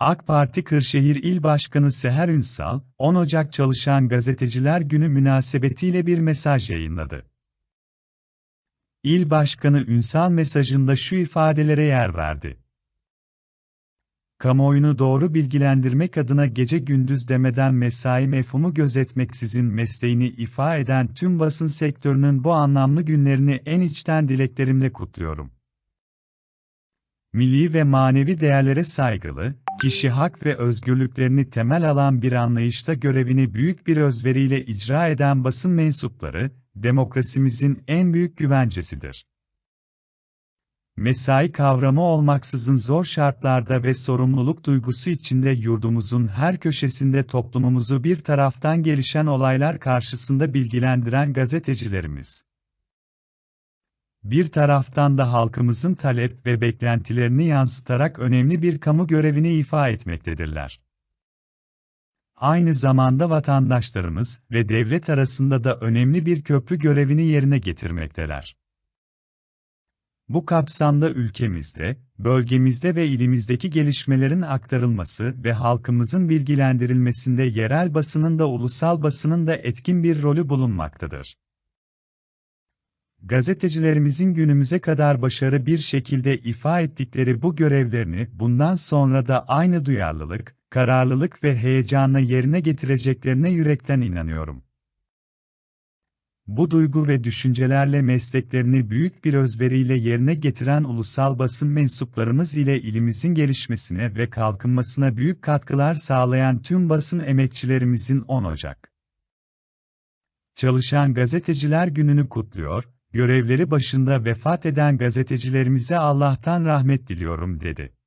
AK Parti Kırşehir İl Başkanı Seher Ünsal, 10 Ocak Çalışan Gazeteciler Günü münasebetiyle bir mesaj yayınladı. İl Başkanı Ünsal mesajında şu ifadelere yer verdi. Kamuoyunu doğru bilgilendirmek adına gece gündüz demeden mesai mefhumu gözetmeksizin mesleğini ifa eden tüm basın sektörünün bu anlamlı günlerini en içten dileklerimle kutluyorum. Milli ve manevi değerlere saygılı, kişi hak ve özgürlüklerini temel alan bir anlayışta görevini büyük bir özveriyle icra eden basın mensupları, demokrasimizin en büyük güvencesidir. Mesai kavramı olmaksızın zor şartlarda ve sorumluluk duygusu içinde yurdumuzun her köşesinde toplumumuzu bir taraftan gelişen olaylar karşısında bilgilendiren gazetecilerimiz, bir taraftan da halkımızın talep ve beklentilerini yansıtarak önemli bir kamu görevini ifa etmektedirler. Aynı zamanda vatandaşlarımız ve devlet arasında da önemli bir köprü görevini yerine getirmekteler. Bu kapsamda ülkemizde, bölgemizde ve ilimizdeki gelişmelerin aktarılması ve halkımızın bilgilendirilmesinde yerel basının da ulusal basının da etkin bir rolü bulunmaktadır. Gazetecilerimizin günümüze kadar başarı bir şekilde ifa ettikleri bu görevlerini bundan sonra da aynı duyarlılık, kararlılık ve heyecanla yerine getireceklerine yürekten inanıyorum. Bu duygu ve düşüncelerle mesleklerini büyük bir özveriyle yerine getiren ulusal basın mensuplarımız ile ilimizin gelişmesine ve kalkınmasına büyük katkılar sağlayan tüm basın emekçilerimizin 10 Ocak Çalışan Gazeteciler Günü'nü kutluyor, görevleri başında vefat eden gazetecilerimize Allah'tan rahmet diliyorum dedi.